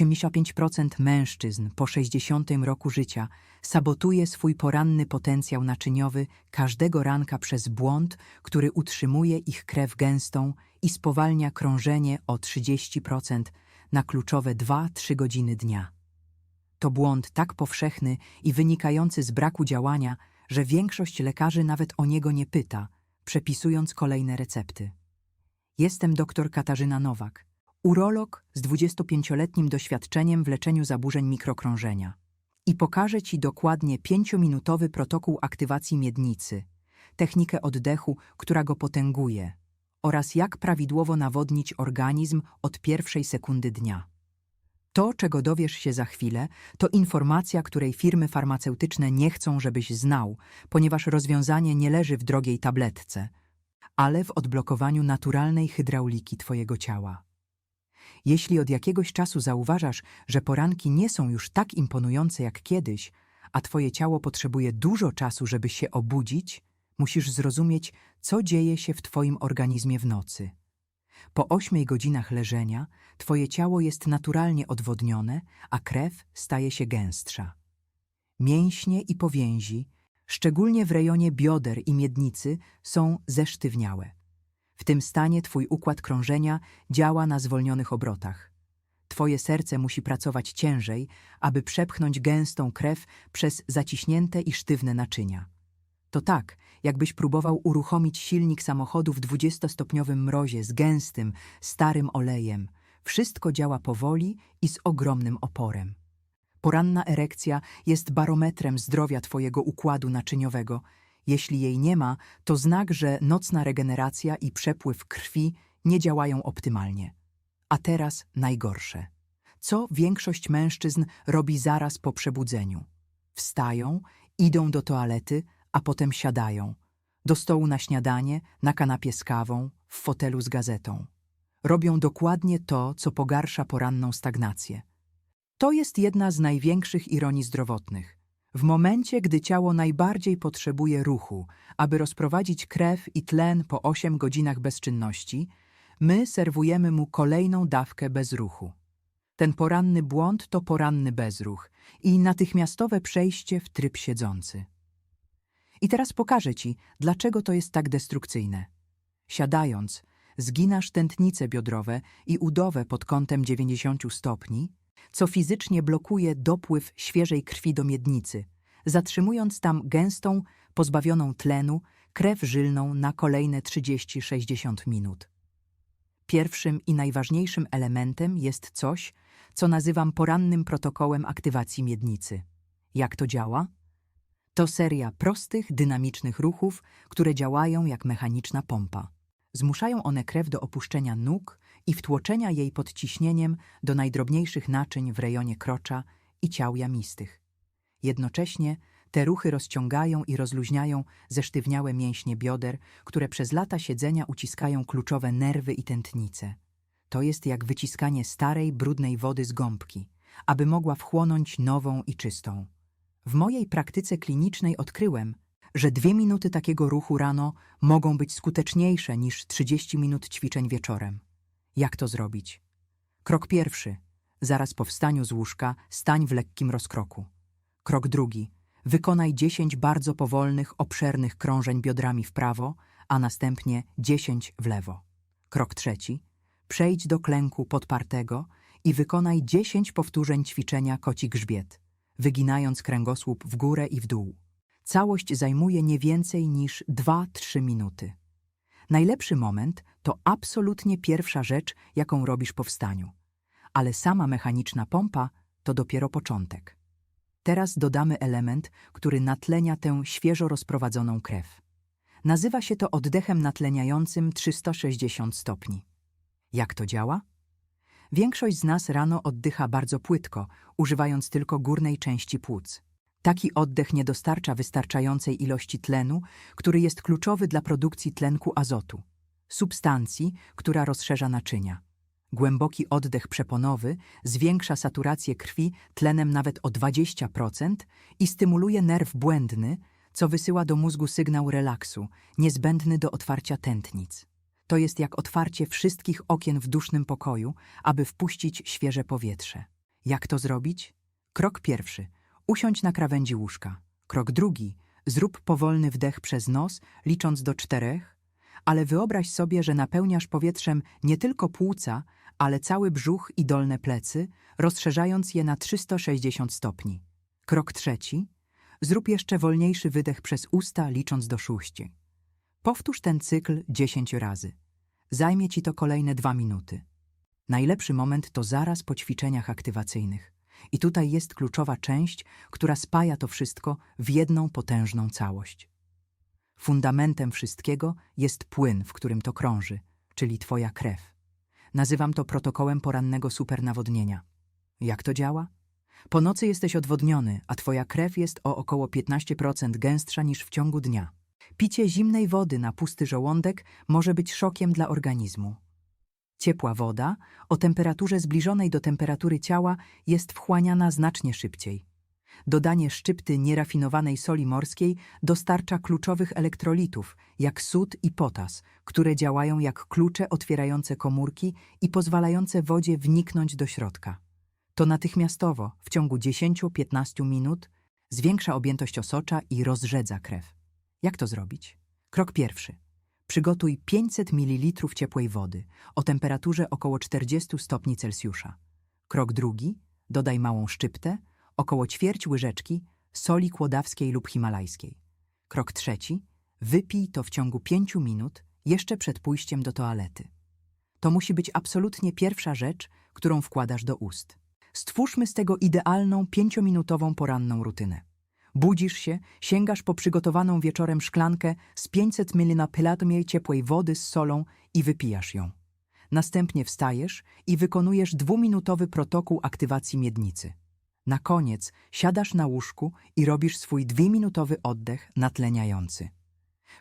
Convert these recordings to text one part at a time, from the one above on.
85% mężczyzn po 60 roku życia sabotuje swój poranny potencjał naczyniowy każdego ranka przez błąd, który utrzymuje ich krew gęstą i spowalnia krążenie o 30% na kluczowe 2-3 godziny dnia. To błąd tak powszechny i wynikający z braku działania, że większość lekarzy nawet o niego nie pyta, przepisując kolejne recepty. Jestem dr Katarzyna Nowak, urolog z 25-letnim doświadczeniem w leczeniu zaburzeń mikrokrążenia. I pokażę Ci dokładnie 5-minutowy protokół aktywacji miednicy, technikę oddechu, która go potęguje, oraz jak prawidłowo nawodnić organizm od pierwszej sekundy dnia. To, czego dowiesz się za chwilę, to informacja, której firmy farmaceutyczne nie chcą, żebyś znał, ponieważ rozwiązanie nie leży w drogiej tabletce, ale w odblokowaniu naturalnej hydrauliki Twojego ciała. Jeśli od jakiegoś czasu zauważasz, że poranki nie są już tak imponujące jak kiedyś, a Twoje ciało potrzebuje dużo czasu, żeby się obudzić, musisz zrozumieć, co dzieje się w Twoim organizmie w nocy. Po ośmiej godzinach leżenia Twoje ciało jest naturalnie odwodnione, a krew staje się gęstsza. Mięśnie i powięzi, szczególnie w rejonie bioder i miednicy, są zesztywniałe. W tym stanie Twój układ krążenia działa na zwolnionych obrotach. Twoje serce musi pracować ciężej, aby przepchnąć gęstą krew przez zaciśnięte i sztywne naczynia. To tak, jakbyś próbował uruchomić silnik samochodu w 20-stopniowym mrozie z gęstym, starym olejem. Wszystko działa powoli i z ogromnym oporem. Poranna erekcja jest barometrem zdrowia Twojego układu naczyniowego. Jeśli jej nie ma, to znak, że nocna regeneracja i przepływ krwi nie działają optymalnie. A teraz najgorsze. Co większość mężczyzn robi zaraz po przebudzeniu? Wstają, idą do toalety, a potem siadają. Do stołu na śniadanie, na kanapie z kawą, w fotelu z gazetą. Robią dokładnie to, co pogarsza poranną stagnację. To jest jedna z największych ironii zdrowotnych. W momencie, gdy ciało najbardziej potrzebuje ruchu, aby rozprowadzić krew i tlen po 8 godzinach bezczynności, my serwujemy mu kolejną dawkę bezruchu. Ten poranny błąd to poranny bezruch i natychmiastowe przejście w tryb siedzący. I teraz pokażę Ci, dlaczego to jest tak destrukcyjne. Siadając, zginasz tętnice biodrowe i udowę pod kątem 90 stopni, co fizycznie blokuje dopływ świeżej krwi do miednicy, zatrzymując tam gęstą, pozbawioną tlenu, krew żylną na kolejne 30-60 minut. Pierwszym i najważniejszym elementem jest coś, co nazywam porannym protokołem aktywacji miednicy. Jak to działa? To seria prostych, dynamicznych ruchów, które działają jak mechaniczna pompa. Zmuszają one krew do opuszczenia nóg i wtłoczenia jej pod ciśnieniem do najdrobniejszych naczyń w rejonie krocza i ciał jamistych. Jednocześnie te ruchy rozciągają i rozluźniają zesztywniałe mięśnie bioder, które przez lata siedzenia uciskają kluczowe nerwy i tętnice. To jest jak wyciskanie starej, brudnej wody z gąbki, aby mogła wchłonąć nową i czystą. W mojej praktyce klinicznej odkryłem, że dwie minuty takiego ruchu rano mogą być skuteczniejsze niż 30 minut ćwiczeń wieczorem. Jak to zrobić? Krok pierwszy. Zaraz po wstaniu z łóżka stań w lekkim rozkroku. Krok drugi. Wykonaj 10 bardzo powolnych, obszernych krążeń biodrami w prawo, a następnie 10 w lewo. Krok trzeci. Przejdź do klęku podpartego i wykonaj 10 powtórzeń ćwiczenia koci grzbiet wyginając kręgosłup w górę i w dół. Całość zajmuje nie więcej niż 2-3 minuty. Najlepszy moment to absolutnie pierwsza rzecz, jaką robisz po wstaniu. Ale sama mechaniczna pompa to dopiero początek. Teraz dodamy element, który natlenia tę świeżo rozprowadzoną krew. Nazywa się to oddechem natleniającym 360 stopni. Jak to działa? Większość z nas rano oddycha bardzo płytko, używając tylko górnej części płuc. Taki oddech nie dostarcza wystarczającej ilości tlenu, który jest kluczowy dla produkcji tlenku azotu, substancji, która rozszerza naczynia. Głęboki oddech przeponowy zwiększa saturację krwi tlenem nawet o 20% i stymuluje nerw błędny, co wysyła do mózgu sygnał relaksu, niezbędny do otwarcia tętnic. To jest jak otwarcie wszystkich okien w dusznym pokoju, aby wpuścić świeże powietrze. Jak to zrobić? Krok pierwszy. Usiądź na krawędzi łóżka. Krok drugi. Zrób powolny wdech przez nos, licząc do czterech, ale wyobraź sobie, że napełniasz powietrzem nie tylko płuca, ale cały brzuch i dolne plecy, rozszerzając je na 360 stopni. Krok trzeci. Zrób jeszcze wolniejszy wydech przez usta, licząc do szóści. Powtórz ten cykl 10 razy. Zajmie ci to kolejne dwa minuty. Najlepszy moment to zaraz po ćwiczeniach aktywacyjnych. I tutaj jest kluczowa część, która spaja to wszystko w jedną potężną całość. Fundamentem wszystkiego jest płyn, w którym to krąży, czyli twoja krew. Nazywam to protokołem porannego supernawodnienia. Jak to działa? Po nocy jesteś odwodniony, a twoja krew jest o około 15% gęstsza niż w ciągu dnia. Picie zimnej wody na pusty żołądek może być szokiem dla organizmu. Ciepła woda o temperaturze zbliżonej do temperatury ciała jest wchłaniana znacznie szybciej. Dodanie szczypty nierafinowanej soli morskiej dostarcza kluczowych elektrolitów, jak sód i potas, które działają jak klucze otwierające komórki i pozwalające wodzie wniknąć do środka. To natychmiastowo, w ciągu 10-15 minut, zwiększa objętość osocza i rozrzedza krew. Jak to zrobić? Krok pierwszy. Przygotuj 500 ml ciepłej wody o temperaturze około 40 stopni Celsjusza. Krok drugi. Dodaj małą szczyptę, około ćwierć łyżeczki soli kłodawskiej lub himalajskiej. Krok trzeci. Wypij to w ciągu 5 minut, jeszcze przed pójściem do toalety. To musi być absolutnie pierwsza rzecz, którą wkładasz do ust. Stwórzmy z tego idealną pięciominutową poranną rutynę. Budzisz się, sięgasz po przygotowaną wieczorem szklankę z 500 ml ciepłej wody z solą i wypijasz ją. Następnie wstajesz i wykonujesz dwuminutowy protokół aktywacji miednicy. Na koniec siadasz na łóżku i robisz swój dwuminutowy oddech natleniający.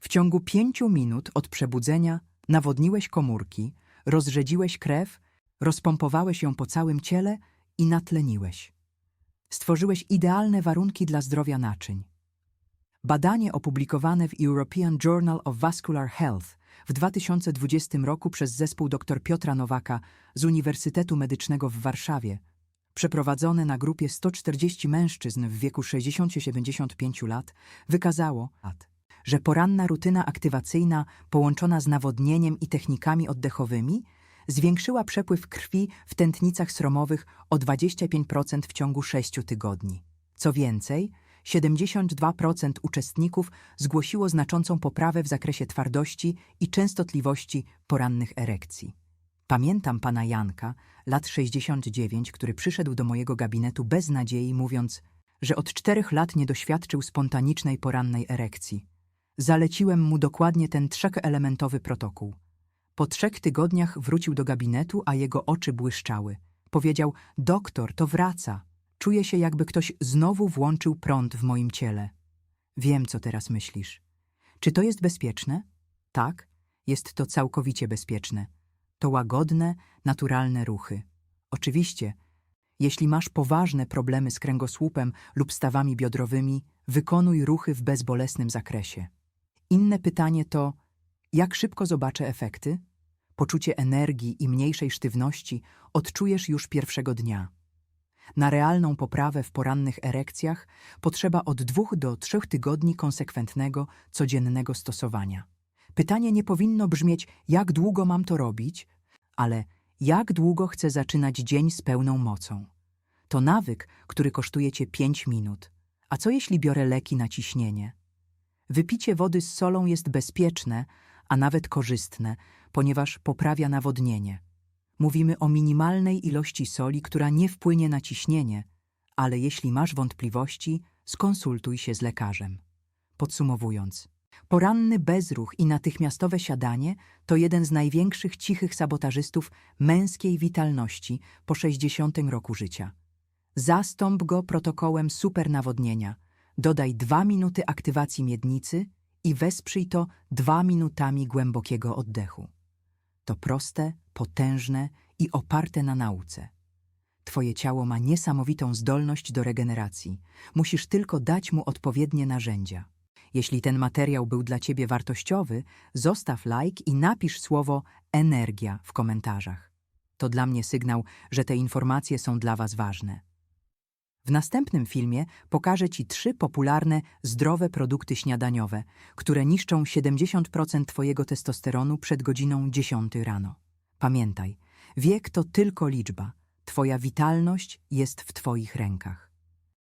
W ciągu pięciu minut od przebudzenia nawodniłeś komórki, rozrzedziłeś krew, rozpompowałeś ją po całym ciele i natleniłeś. Stworzyłeś idealne warunki dla zdrowia naczyń. Badanie opublikowane w European Journal of Vascular Health w 2020 roku przez zespół dr Piotra Nowaka z Uniwersytetu Medycznego w Warszawie, przeprowadzone na grupie 140 mężczyzn w wieku 60-75 lat, wykazało, że poranna rutyna aktywacyjna połączona z nawodnieniem i technikami oddechowymi zwiększyła przepływ krwi w tętnicach sromowych o 25% w ciągu 6 tygodni. Co więcej, 72% uczestników zgłosiło znaczącą poprawę w zakresie twardości i częstotliwości porannych erekcji. Pamiętam pana Janka, lat 69, który przyszedł do mojego gabinetu bez nadziei, mówiąc, że od czterech lat nie doświadczył spontanicznej porannej erekcji. Zaleciłem mu dokładnie ten trzechelementowy protokół. Po trzech tygodniach wrócił do gabinetu, a jego oczy błyszczały. Powiedział, doktor, to wraca. Czuję się, jakby ktoś znowu włączył prąd w moim ciele. Wiem, co teraz myślisz. Czy to jest bezpieczne? Tak, jest to całkowicie bezpieczne. To łagodne, naturalne ruchy. Oczywiście, jeśli masz poważne problemy z kręgosłupem lub stawami biodrowymi, wykonuj ruchy w bezbolesnym zakresie. Inne pytanie to, jak szybko zobaczę efekty? Poczucie energii i mniejszej sztywności odczujesz już pierwszego dnia. Na realną poprawę w porannych erekcjach potrzeba od dwóch do trzech tygodni konsekwentnego, codziennego stosowania. Pytanie nie powinno brzmieć, jak długo mam to robić, ale jak długo chcę zaczynać dzień z pełną mocą. To nawyk, który kosztuje cię 5 minut. A co jeśli biorę leki na ciśnienie? Wypicie wody z solą jest bezpieczne, a nawet korzystne, ponieważ poprawia nawodnienie. Mówimy o minimalnej ilości soli, która nie wpłynie na ciśnienie, ale jeśli masz wątpliwości, skonsultuj się z lekarzem. Podsumowując, poranny bezruch i natychmiastowe siadanie to jeden z największych cichych sabotażystów męskiej witalności po 60 roku życia. Zastąp go protokołem supernawodnienia. Dodaj dwa minuty aktywacji miednicy i wesprzyj to dwa minutami głębokiego oddechu. To proste, potężne i oparte na nauce. Twoje ciało ma niesamowitą zdolność do regeneracji. Musisz tylko dać mu odpowiednie narzędzia. Jeśli ten materiał był dla Ciebie wartościowy, zostaw like i napisz słowo energia w komentarzach. to dla mnie sygnał, że te informacje są dla Was ważne. W następnym filmie pokażę Ci trzy popularne, zdrowe produkty śniadaniowe, które niszczą 70% Twojego testosteronu przed godziną 10 rano. Pamiętaj, wiek to tylko liczba. Twoja witalność jest w Twoich rękach.